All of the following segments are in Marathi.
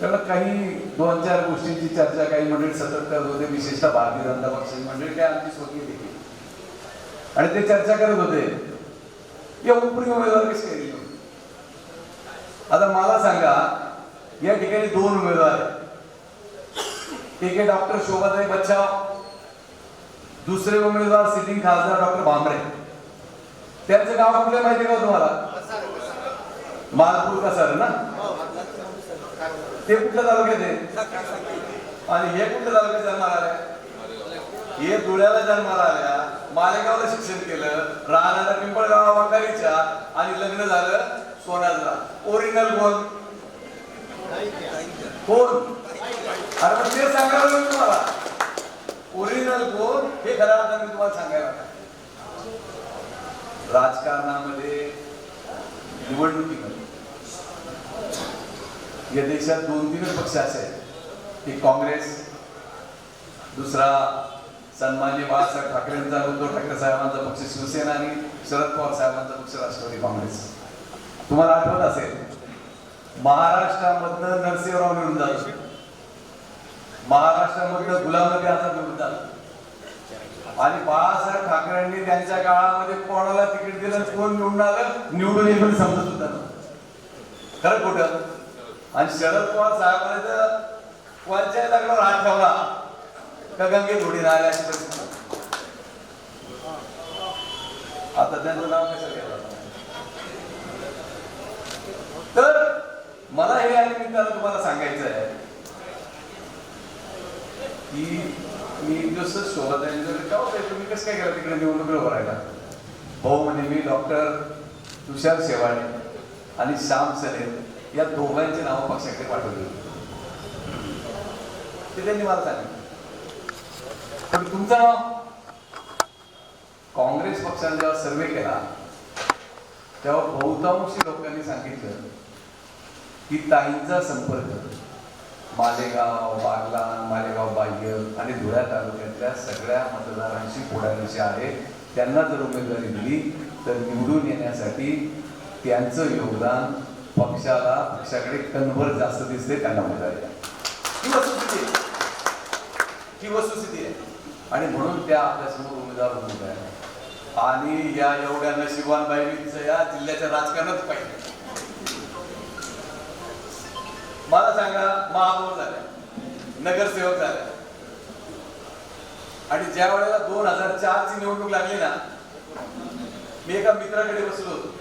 त्याला काही दोन चार गोष्टींची चर्चा काही मंडळी सतत करत होते विशेषतः भारतीय जनता पक्षाची मंडळी काय आमची स्वकीय देखील. आणि ते चर्चा करत होते. या उपरी उमेदवार काय दिले? आता मला सांगा या ठिकाणी दोन उमेदवार आहेत. एक आहे डॉक्टर शोभाताई बच्चाव दुसरे उमेदवार सिटिंग खासदार डॉक्टर भांबरे त्यांचं गाव कुठलं माहिती का तुम्हाला? मालपूर कसार ना? ते कुठल्या तालुक्यात आहे? आणि हे कुठल्या तालुक्यात जन्माला आले? हे धुळ्याला जन्माला आल्या. मालेगावला शिक्षण केलं. राहणाऱ्या पिंपळगाव वंगारीच्या आणि लग्न झालं सोन्याला ओरिजिनल कोण? कोण? अरे मग ते सांगायला मी तुम्हाला. ओरिजिनल कोण? हे खरं आता मी तुम्हाला सांगायला राजकारणामध्ये निवडणुकीमध्ये या देशात दोन तीनच पक्ष असे आहेत एक काँग्रेस दुसरा सन्मान्य बाळासाहेब ठाकरेंचा उद्धव ठाकरे साहेबांचा पक्ष शिवसेना आणि शरद पवार साहेबांचा पक्ष राष्ट्रवादी काँग्रेस। तुम्हाला आठवत असेल महाराष्ट्रामधनं नरसिंहराव निवडून झालं महाराष्ट्रामधनं गुलाम नबी आझाद निवडून झालं आणि बाळासाहेब ठाकरेंनी त्यांच्या काळामध्ये कोणाला तिकीट दिलं कोण निवडून आलं निवडून येईल समजत सुद्धा खरं कुठं आणि शरद पवार साहेबांनी तर पंचायत लग्नावर हात ठेवला. का गंगे थोडी राहिल्या अशी परिस्थिती. आता त्यांचं नाव कसं केलं तर मला हे या निमित्तानं तुम्हाला सांगायचं आहे की मी जसं सोबत आहे. का होतं तुम्ही कसं काय केलं तिकडे निवडणूक भरायला भाऊ म्हणे मी डॉक्टर तुषार शेवाळे आणि श्याम सनेर या दोघांची नावं पक्षाकडे पाठवली. होती. ते त्यांनी मला सांगितलं. पण तुमचं नाव? काँग्रेस पक्षाने जेव्हा सर्वे केला तेव्हा बहुतांशी लोकांनी सांगितलं की ताईंचा संपर्क मालेगाव बागला मालेगाव बाह्य आणि धुळ्या तालुक्यातल्या सगळ्या मतदारांशी पुढाऱ्यांशी आहे. त्यांना जर उमेदवारी दिली तर निवडून येण्यासाठी त्यांचं योगदान पक्षाला पक्षाकडे कन्व्हर जास्त दिसते त्यांना उमेदवारी ही वस्तुस्थिती आहे. ही वस्तुस्थिती आहे. आणि म्हणून त्या आपल्यासमोर उमेदवार होत आहे आणि या एवढ्या नशिबान बाईचं या जिल्ह्याच्या राजकारणात पाहिजे मला सांगा महापौर झाल्या नगरसेवक झाल्या आणि ज्या वेळेला दोन हजार चार ची निवडणूक लागली ना मी एका मित्राकडे बसलो होतो.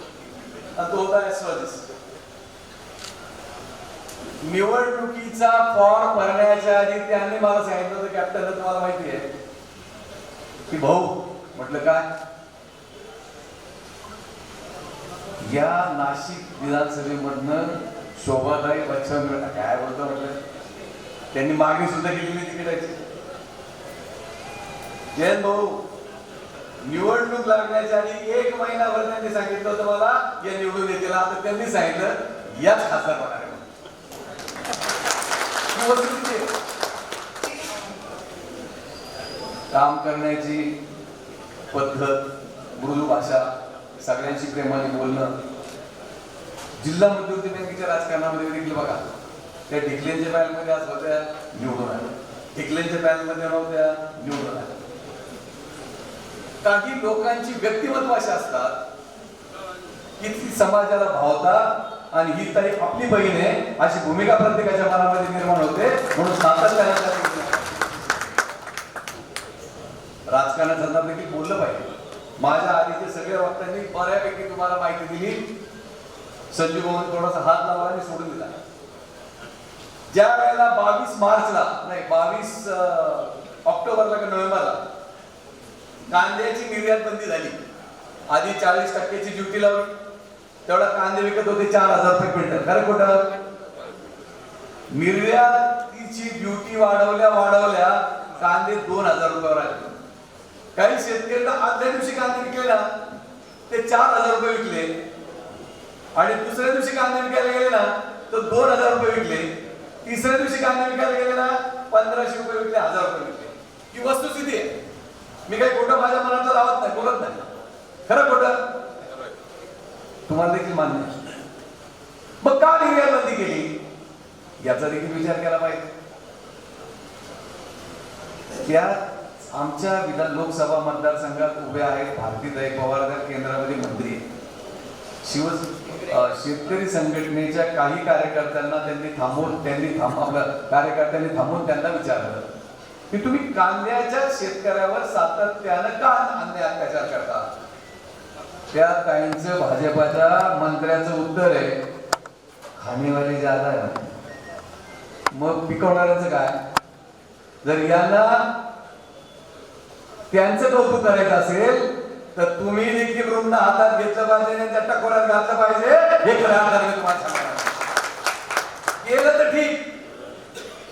आणि तो होता एस्ट्रॉलॉजिस्ट निवडणुकीचा फॉर्म भरण्याच्या आधी त्यांनी मला सांगितलं होतं कॅप्टन तुम्हाला माहिती आहे की भाऊ म्हटलं काय? या नाशिक विधानसभेमधनं शोभाताई बच्चन काय बोलतो म्हटलं? त्यांनी मागणी सुद्धा केलेली तिकिटाची. जयंत भाऊ निवडणूक लागण्याच्या आधी एक महिनाभर त्यांनी सांगितलं होतं मला या निवडून येतील. आता त्यांनी सांगितलं याच खासदार होणार आहे म्हणून. ही वस्तुस्थिती आहे. काम करण्याची पद्धत मृदू भाषा सगळ्यांशी प्रेमाने बोलणं. जिल्हा मध्यवर्ती बँकेच्या राजकारणामध्ये देखील बघा त्या ढिकलेंच्या पॅनलमध्ये आज होत्या निवडून आल्या ढिकलेंच्या पॅनलमध्ये नव्हत्या निवडून आल्या काही लोकांची व्यक्तिमत्व अशी असतात की ती समाजाला भावतात आणि ही ताई आपली बहीण आहे. अशी भूमिका प्रत्येकाच्या मनामध्ये निर्माण होते. म्हणून सातत्यानं त्या संदर्भात देखील बोललं पाहिजे. माझ्या आधीचे सगळ्या वक्त्यांनी बऱ्यापैकी तुम्हाला माहिती दिली. संजू भवन थोडासा हात लावला आणि सोडून दिला. ज्या वेळेला बावीस मार्चला नाही बावीस ऑक्टोबरला का नोव्हेंबरला कांद्याची निर्यात बंदी झाली. आधी चाळीस टक्क्याची ड्युटी लावली. तेवढा कांदे विकत होते चार हजार रुपये क्विंटल. खरं खोटं? निर्यातीची ड्युटी वाढवल्या वाढवल्या कांदे दोन हजार रुपयावर आले. काही शेतकरी तर आदल्या दिवशी कांदे विकले ना ते चार हजार रुपये विकले. आणि दुसऱ्या दिवशी कांदे विकायला गेले ना तर दोन हजार रुपये विकले. तिसऱ्या दिवशी कांदे विकायला गेले ना पंधराशे रुपये विकले हजार रुपये विकले. ही वस्तुस्थिती आहे. मी काही खोटं माझ्या मनात लावत नाही बोलत नाही. खरं खोटं? तुम्हाला देखील मान्य मग का निर्यात बंदी केली याचा देखील विचार केला पाहिजे. त्या आमच्या विधान लोकसभा मतदारसंघात उभे आहेत भारतीताई पवार त्या केंद्रामध्ये मंत्री आहेत. शिव शेतकरी संघटनेच्या काही कार्यकर्त्यांना त्यांनी थांबून त्यांनी थांबवलं. कार्यकर्त्यांनी थांबून त्यांना विचारलं. की तुम्ही कांद्याच्या शेतकऱ्यावर सातत्यानं का अन्याय अत्याचार करता? त्या ताईंचं भाजपाच्या मंत्र्याचं उत्तर आहे. खाणेवाले जादा आहे. मग पिकवणाऱ्याचं काय? जर यांना त्यांचं कौतुक करायचं असेल तर तुम्ही देखील रुग्ण हातात घेतलं पाहिजे आणि त्या टकोरात घातलं पाहिजे. हे खरं तुम्हाला केलं तर ठीक.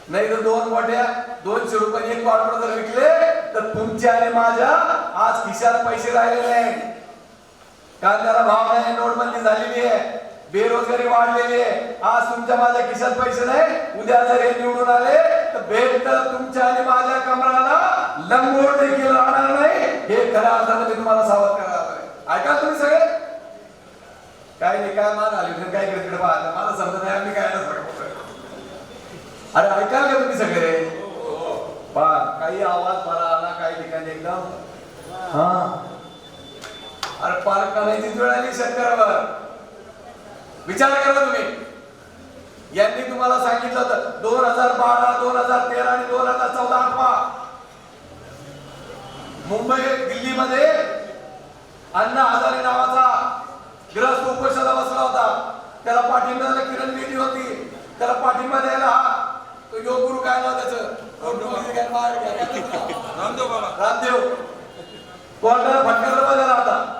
नाही तर दोन मोठ्या दोनशे रुपये एक क्वार्टर जर विकले तर तुमच्या आणि माझ्या आज खिशात पैसे राहिले नाही कांद्याला भाव नाही नोटबंदी झालेली आहे. बेरोजगारी वाढलेली आहे. आज तुमच्या माझ्या खिशात पैसे नाही. उद्या जर हे निवडून आले तर भेट तुमच्या आणि माझ्या कमराला लंगोट देखील राहणार नाही. हे खऱ्या अर्थानं मी तुम्हाला सावध करणार ऐका तुम्ही सगळे? काय नाही काय मान आली काय तिकडे पाहता? मला समजत नाही आम्ही काय अरे ऐकाल का तुम्ही सगळे. पहा काही आवाज मला आला काही ठिकाणी एकदम. हा. अरे वेळ आली शेतकऱ्यावर विचार करा तुम्ही. यांनी तुम्हाला सांगितलं होतं दोन हजार बारा दोन हजार तेरा आणि दोन हजार चौदा आठवा. मुंबई दिल्लीमध्ये अण्णा हजारे नावाचा ग्रस्त उपोषणाला बसला होता. त्याला पाठिंबा किरण बेदी होती. त्याला पाठिंबा द्यायला तो योग गुरु काय नाव त्याचं? रामदेव कोर्टाला फटकार बजावला होता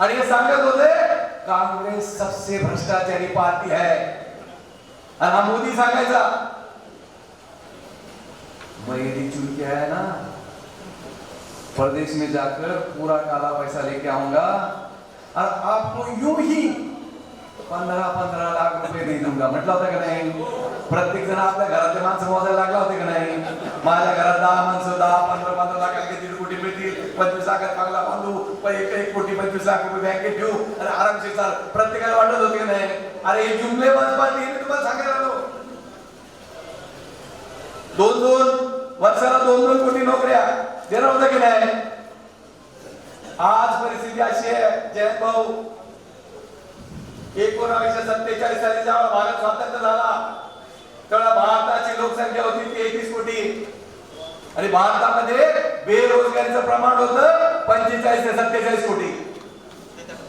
आणि हे सांगत होते कांग्रेस सबसे भ्रष्टाचारी पार्टी है। आणि हा मोदी सांगायचा मेरी चुनके है ना, प्रदेश में जाकर पूरा काला पैसा लेके आऊँगा और आपको यूँ ही पंधरा पंधरा लाख रुपये दे दूँगा। म्हटलं होतं का नाही, प्रत्येक जण आपल्या घरातले माणसं मोजायला लागला होते का नाही? माझ्या घरात दहा माणसं दहा पंधरा पंचवीस लाखात बांगला बांधू प- एक एक कोटी पंचवीस लाख रुपये बँकेत ठेवू आणि आरामशीर चाल. प्रत्येकाला वाटत होते की नाही? अरे हे जुमले पार्टी मी तुम्हाला सांगायला आलो. दोन दोन वर्षाला दोन दोन कोटी नोकऱ्या देणार होतं की नाही? आज परिस्थिती अशी आहे जयंत भाऊ. एकोणावीसशे सत्तेचाळीस साली जेव्हा भारत स्वातंत्र्य झाला तेव्हा भारताची लोकसंख्या होती एकवीस कोटी. आणि भारतामध्ये बेरोजगारीचं प्रमाण होतं पंचेचाळीस ते सत्तेचाळीस कोटी.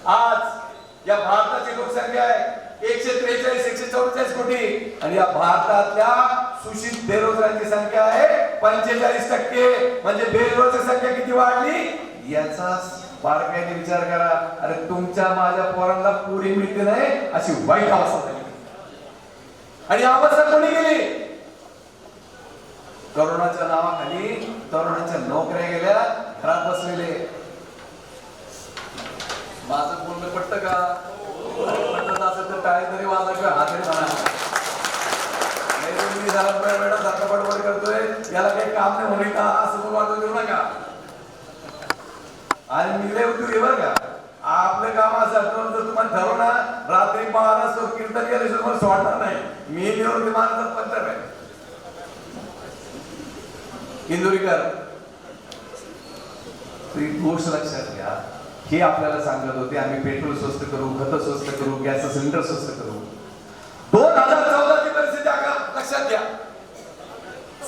आज या भारताची लोकसंख्या आहे एकशे त्रेचाळीस एकशे चौवेचाळीस कोटी. आणि या भारतातल्या सुशिक्षित बेरोजगारांची संख्या आहे पंचेचाळीस टक्के. म्हणजे बेरोजगार संख्या किती वाढली? याचा बारकाईने विचार करा. अरे तुमच्या माझ्या पोरांना पुरी मिळते नाही अशी वाईट अवस्था झाली. आणि अवस्था कोणी गेली करोनाच्या नावाखाली तरुणाच्या नोकऱ्या गेल्या घरात बसलेले. माझं बोलणं पटत का? पटत असेल तर टाळी तरी वाजा किंवा हातरी म्हणा नाही तर सारखा बडबड करतोय याला काही काम नाही म्हणे का? असं मग देऊ नका. आणि निघले होते बरं का. आपलं काम असं असतं जर तुम्हाला ठरवणार रात्री बारा सो कीर्तन केलं तुम्हाला सोडणार नाही. मी निवृत्ती महाराजात पंचर आहे इंदुरीकर गोष्ट लक्षात घ्या. हे आपल्याला सांगत होते आम्ही पेट्रोल स्वस्त करू खत स्वस्त करू गॅस सिलेंडर स्वस्त करू. दोन हजार चौदा ची परिस्थिती लक्षात घ्या.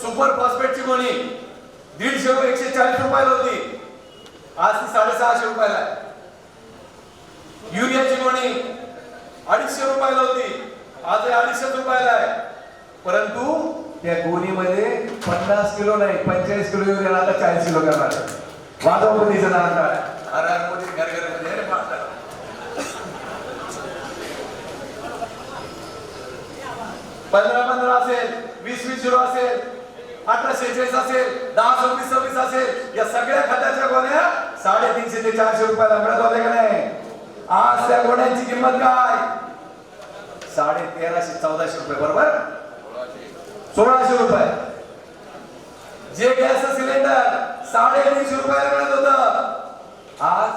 सुपर फॉस्फेटची गोणी दीडशे रुपये एकशे चाळीस रुपयाला होती. आज ती साडेसहाशे रुपयाला आहे. युरियाची गोणी अडीचशे रुपयाला होती. आज अडीचशे रुपयाला आहे. परंतु त्या गोणीमध्ये पन्नास किलो नाही पंचेचाळीस किलो युरिया आता चाळीस किलो करणार वाजव मोदीचं अरे मोदी घर घरमध्ये पंधरा पंधरा असेल वीस वीस झिरो असेल अठरा शेहेचाळीस असेल दहा सव्वीस सव्वीस असेल या सगळ्या खताच्या गोण्या साडेतीनशे ते चारशे रुपयाला मिळत होत्या का नाही? आज त्या गोण्यांची किंमत काय? साडे तेराशे चौदाशे रुपये बरोबर? सोळाशे रुपये. जे गॅस सिलेंडर साडेतीनशे रुपयाला मिळत होत. आज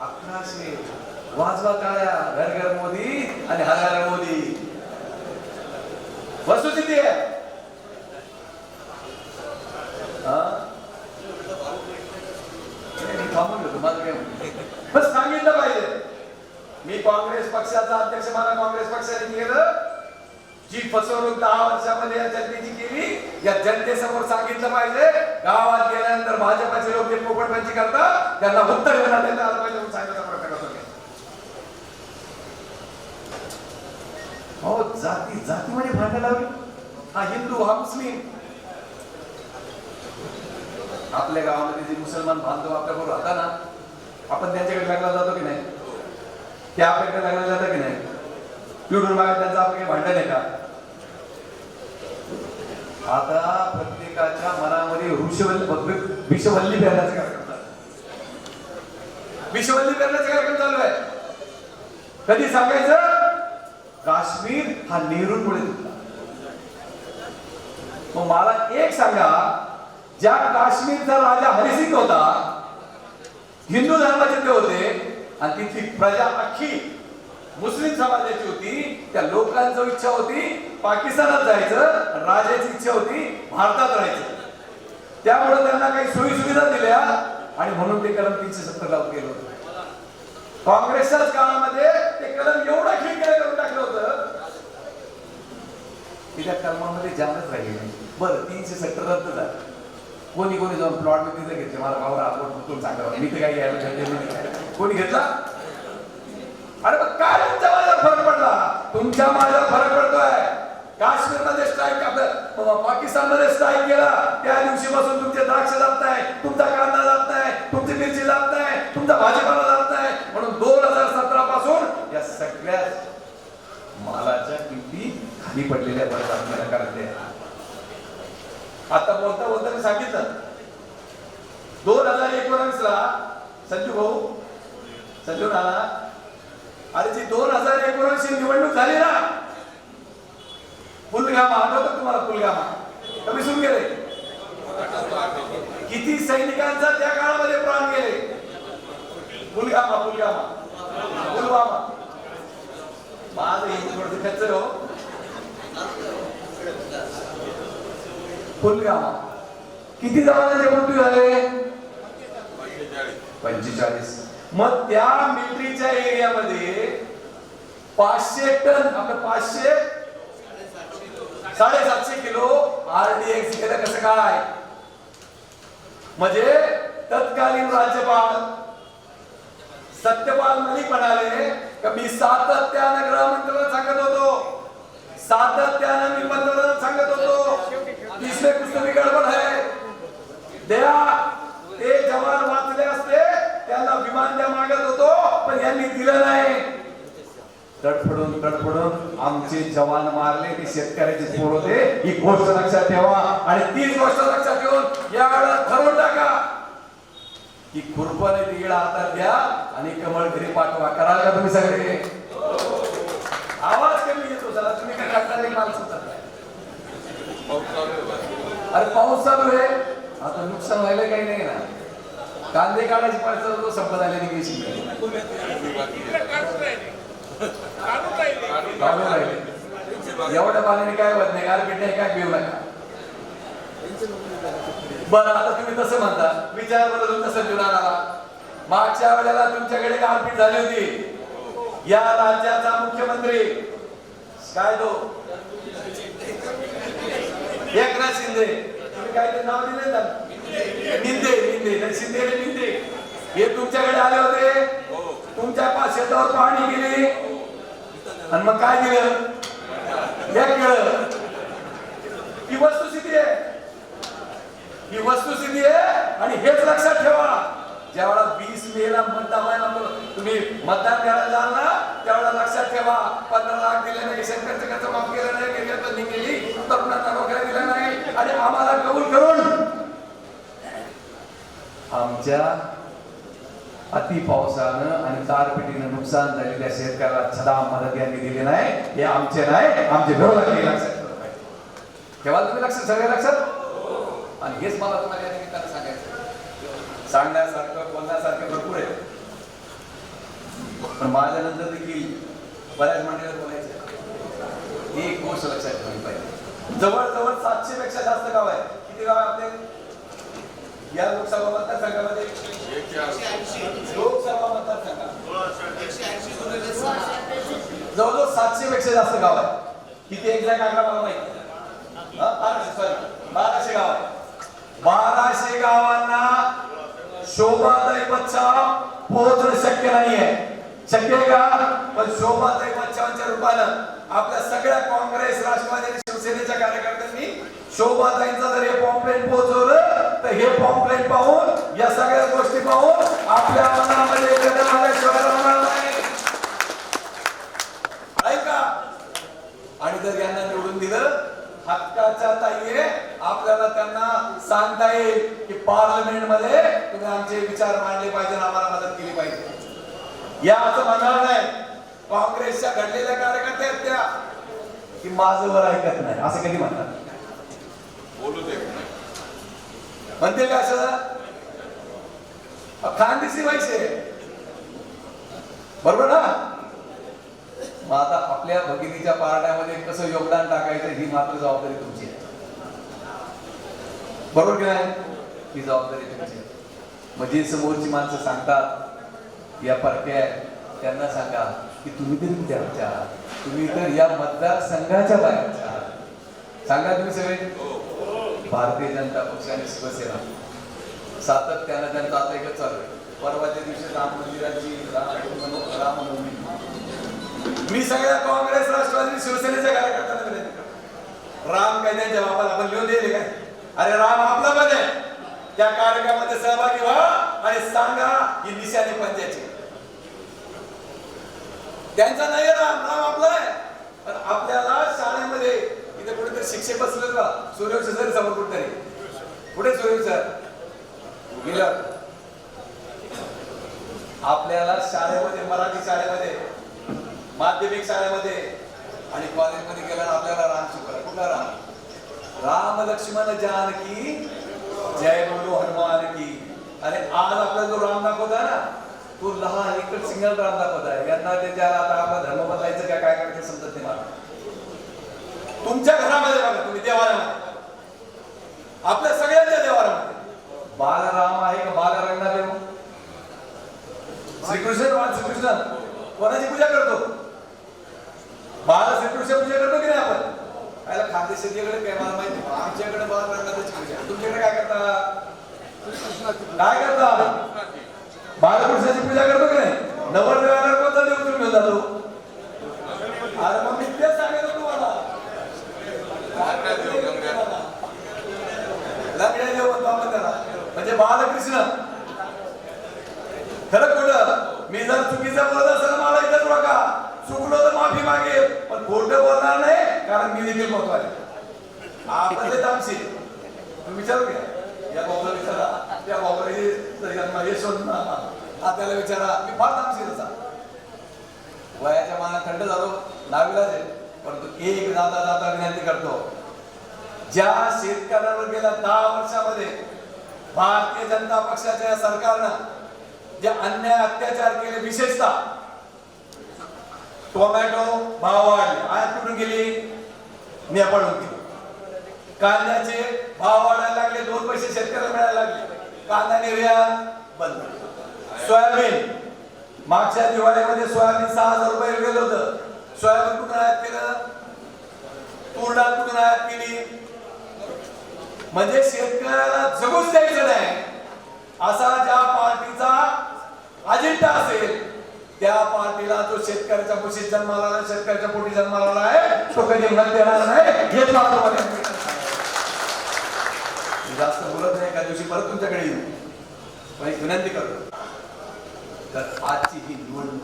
अकराशे. वाजवा काळ्या. घर घर मोदी आणि हजार मोदी. वस्तुस्थिती आहे. हा? मी थांबून घेतो माझं काय बस सांगितलं पाहिजे. मी काँग्रेस पक्षाचा अध्यक्ष मला काँग्रेस पक्षाने केलं. जी फसवणूक दहा वर्षामध्ये या जनतेची केली या जनतेसमोर सांगितलं पाहिजे गावात गेल्यानंतर भाजपाचे लोक ते पोपटपंची करतात त्यांना उत्तर देण्यात आलं पाहिजे म्हणून सांगायचा प्रयत्न करतो हो जाती जातीमध्ये भांडण लावली. हा हिंदू हा मुस्लिम. आपल्या गावामध्ये जे मुसलमान बांधव आपल्याबरोबर राहता ना आपण त्यांच्याकडे लागला जातो की नाही? ते आपल्याकडे लागला जातं की नाही? पिढून मागे त्यांचं आपण काही भांडण आहे का? आता प्रत्येकाच्या मनामध्ये वृषवल्ली विषवल्ली पेरण्याचा कार्यक्रम चालू विषवल्ली पेरण्याचा कार्यक्रम चालू आहे. कधी सांगायचं? काश्मीर हा नेहरू पुढे मग मला एक सांगा ज्या काश्मीरचा राजा हरिसिंग होता हिंदू धर्माचे ते होते आणि तिथली प्रजा अख्खी मुस्लिम समाजाची होती त्या लोकांची इच्छा होती पाकिस्तानात जायचं राजाची इच्छा होती भारतात राहायचं. त्यामुळे त्यांना काही सोयी सुविधा दिल्या आणि म्हणून ते कलम तीनशे सत्तर लागू केलं होतं. काँग्रेसच्याच काळामध्ये ते कलम एवढं खिळखिळे करून टाकलं होतं की त्या कलमामध्ये जानच राहिले नाही. बरं तीनशे सत्तर रद्द झालं. कोणी कोणी जाऊन प्लॉट तिथे घेतले मला भाऊ आपण चांगला मी तर काही यायला नाही. कोणी घेतला? अरे मग काय तुमच्या माझा फरक पडला? तुमच्या माझा फरक पडतोय. काश्मीरमध्ये स्ट्राईक आपलं. पाकिस्तानमध्ये स्ट्राईक केला. त्या दिवशीपासून तुमचे द्राक्ष जात नाही तुमचा कांदा जात नाही तुमची मिरची जात नाही तुमचा भाजीपाला जात नाही म्हणून दोन हजार सतरा पासून या सगळ्या मालाच्या किमती खाली पडलेल्या परत आपल्याला करते आता बोलता बोलता मी सांगितलं. दोन हजार एकोणीस ला संजू भाऊ संजू नाना अरे जी दोन हजार एकोणवीस निवडणूक झाली ना पुलगामा आठवतं तुम्हाला पुलगामा कमी सुरू गेले किती सैनिकांचा त्या काळामध्ये प्राण गेले? पुलगामा पुलगामा पुलवामा. माझं हे थोडं खर्च हो. पुलगामा किती जवानांचे मृत्यू झाले? पंचेचाळीस. मग त्या मिलिटरीच्या एरियामध्ये पाचशे टन आपलं पाचशे साडेसातशे किलो आरडीएक्स केलं कसं काय? म्हणजे तत्कालीन राज्यपाल सत्यपाल मलिक म्हणाले का मी सातत्यानं गृहमंत्र्याला सांगत होतो. सातत्यानं मी पंतप्रधान सांगत होतो. इसमें कुछ भी गडबड है द्या ते जवान त्यांना मागत होतो पण यांनी दिलं नाही. तडफडून तडफडून आमचे जवान मारले ते शेतकऱ्याचे पोर होते. ही गोष्ट लक्षात ठेवा. आणि तीच गोष्ट लक्षात ठेवून या वेळेला ठरवून टाका. की खुरपणे ती हातात द्या आणि कमळ घरी पाठवा. कराल का तुम्ही सगळे? आवाज कमी येतो जरा. तुम्ही काय टाकणार एक माणसं चाललाय. अरे पाऊस चालू आहे. आता नुकसान व्हायला काही नाही ना. कांदे काढायची पाहिजे तो संपत आले एवढ्या पाण्याने काय होत नाही गारपीट नाही काय पिऊ नका. बरं आता तुम्ही तसं म्हणता. विचार बरं तसं जुना आला मागच्या वेळेला तुमच्याकडे गारपीट झाली होती. या राज्याचा मुख्यमंत्री काय तो? एकनाथ शिंदे. तुम्ही काय ते नाव दिले त्यांना? निंदे निंदे नाही, शिंदे निंदे हे तुमच्याकडे आले होते? तुमच्या पाच शेतावर पाहणी केली आणि मग काय दिलं? एक केळं ही वस्तुस्थिती आहे. ही वस्तुस्थिती आहे. आणि हेच लक्षात ठेवा. ज्यावेळेला वीस मेला मतदान तुम्ही मतदान करायला जाल ना त्यावेळेला लक्षात ठेवा. पंधरा लाख दिले नाही शेतकऱ्याचं कर्ज माफ केलं नाही केलं तर निघेली आमच्या अति पावसानं आणि गारपिटीनं नुकसान झालेल्या शेतकऱ्याला छदा मदत यांनी दिली नाही. हे आमचे नाही आमचे विरोधात लक्षात ठेवा. तुम्ही लक्षात सगळे लक्षात? आणि हेच मला तुम्हाला या निमित्तानं सांगायचं सांगण्यासारखं बोलण्यासारखं भरपूर आहे. पण माझ्यानंतर देखील बऱ्याच मंडळीला बोलायचं एक गोष्ट लक्षात ठेवली पाहिजे. जवळजवळ सातशे पेक्षा जास्त गाव आहे किती गाव आहे आपले? या लोकसभा मतदारसंघामध्ये लोकसभा मतदारसंघात. जवळजवळ सातशे पेक्षा जास्त गाव आहे किती एक्झॅक्ट आकडा मला माहिती बाराशे सॉरी बाराशे गाव आहे बाराशे गावांना शोभादायी बच्चा पोहोचणं शक्य नाहीये. शक्य आहे का? पण शोभादायी बच्चांच्या रूपानं आपल्या सगळ्या काँग्रेस राष्ट्रवादी आणि शिवसेनेच्या कार्यकर्त्यांनी शोभादाईंचा जर हे पॉम्पलेट पोहोचवलं तर हे पॉम्पलेट पाहून या सगळ्या गोष्टी पाहून आपल्या मनामध्ये ऐका. आणि जर यांना निवडून दिलं हक्काच्या ताईये आपल्याला त्यांना सांगता येईल की पार्लमेंटमध्ये तुम्ही आमचे विचार मांडले पाहिजे आम्हाला मदत केली पाहिजे. या असं म्हणणार नाही. काँग्रेसच्या घडलेल्या कार्यकर्त्या आहेत त्या. की माझं वर ऐकत नाही. असं कधी म्हणतात? दे. का असं? खानदेशी व्हायचे बरोबर ना? मग आता आपल्या भगिनीच्या पारड्यामध्ये कसं योगदान टाकायचं ही मात्र जबाबदारी तुमची आहे. बरोबर की नाही? ही जबाबदारी तुमची आहे. समोरची माणसं सांगतात या परक्या आहेत, त्यांना सांगा की तुम्ही तरी कुठे आमच्या तुम्ही तर या मतदारसंघाच्या बाहेरच्या आहात. सांगा तुम्ही सगळे. हो. भारतीय जनता पक्ष आणि शिवसेना सातत्यानं त्यांचं आता एकच चालू आहे. परवाच्या दिवशी राम मंदिराची रामनवमी मी. सगळ्या काँग्रेस राष्ट्रवादी शिवसेनेच्या कार्यकर्त्यांना विनंती करतो. राम काय त्यांच्या बापाला आपण लिहून दिले काय अरे राम आपला पण आहे. त्या कार्यक्रमामध्ये सहभागी व्हा आणि सांगा ही निशाने पंचायची त्यांचा नाही आहे राम राम आपला आहे. पण आपल्याला शाळेमध्ये इथे कुठेतरी शिक्षक बसले का सूर्यवंश सर समोर कुठेतरी. कुठे सूर्यवंश सर? गेलं. आपल्याला शाळेमध्ये मराठी शाळेमध्ये माध्यमिक शाळेमध्ये आणि कॉलेजमध्ये गेल्यावर आपल्याला राम शिकवला कुठला राम? राम लक्ष्मण जानकी. जय बोलो हनुमान की. आणि आज आपला जो राम दाखवता ना तो लहान एकच सिंगल राम दाखवत आहे. यांना त्याच्या आता आपला धर्म बदलायचं काय काय करायचं समजत नाही मला. तुमच्या घरामध्ये बघा तुम्ही देवालयामध्ये आपल्या सगळ्यांच्या देवालयामध्ये बालराम आहे का बाल रंगनादेव श्रीकृष्ण बाल श्रीकृष्ण. कोणाची पूजा करतो? बाल श्रीकृष्ण पूजा करतो की नाही आपण? काय खानदेशाकडे काय मला माहिती. आमच्याकडे बाल रंगनाथाची पूजा. तुमच्याकडे काय करता? काय करता बालकृष्णाची पूजा करतो की नाही नवरदेवाला कोणता देव तुम्ही घेऊन जातो अरे मग मी तेच सांगितलं तुम्हाला लग्न देव म्हणतो आपण त्याला म्हणजे बालकृष्ण. खरं खोटं. मी जर चुकीचं बोलत असेल मला इथंच बघा चुकलो तर माफी मागे. पण खोट बोलणार नाही कारण मी देखील महत्त्वाचे. आपण ते तुम्ही विचारू घ्या. या भाऊला विचारा. त्या भाऊला यशवंत त्याला विचारा. मी फार तामशील असा वयाच्या मानात थंड झालो. दहावीला जाईल परंतु एक जाता जाता विनंती करतो. ज्या शेतकऱ्यांवर गेल्या दहा वर्षामध्ये भारतीय जनता पक्षाच्या या सरकारनं जे अन्याय अत्याचार केले विशेषतः टोमॅटो भाव वाढले. आयात कुठून गेली? नेपाळ होती कांद्याचे भाव वाढायला लागले दोन पैसे शेतकऱ्याला मिळायला लागले. कांदा निर्यात बंद. सोयाबीन. मागच्या दिवाळीमध्ये सोयाबीन सहा हजार रुपये गेलं होतं. सोयाबीन कुठून आयात केलं? तूर डाळ कुठून आयात केली? म्हणजे शेतकऱ्याला जगूच द्यायचं नाही. असा ज्या पार्टीचा अजेंडा असेल त्या पार्टीला जो शेतकऱ्याच्या कुशीत जन्माला आला, शेतकऱ्याच्या पोटी जन्माला आला आहे तो कधी मत देणार नाही हेच मी जास्त बोलत नाही एका दिवशी परत तुमच्याकडे येईल पण एक विनंती करतो. तर आजची ही निवडणूक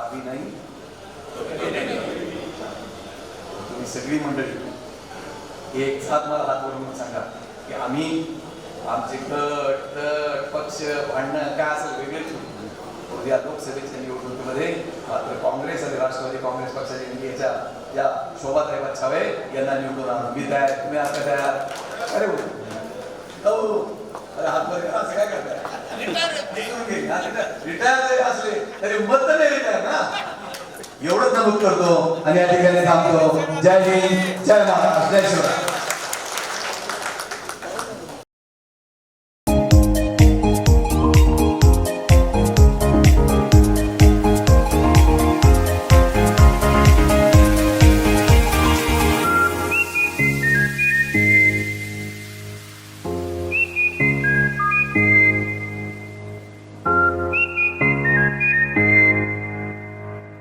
अभि नाही तुम्ही सगळी मंडळी एक साथ मला हात वरून सांगा की आम्ही आमचे गट तट पक्ष भांडणं काय असेल वेगळेच होते. म्हणजे या लोकसभेच्या निवडणुकीमध्ये मात्र काँग्रेस आणि राष्ट्रवादी काँग्रेस पक्षाच्या एनडीएच्या या शोभाताई छावे यांना निवडून आणून मी तयार तुम्ही आता तयार. अरे हो. हो. अरे हातवर असं काय करताय? रिटायर जरी असले तरी मत नाही रिटायर ना. एवढंच नमूद करतो आणि या ठिकाणी थांबतो. जय हिंद जय महाराष्ट्र जय शिवराय.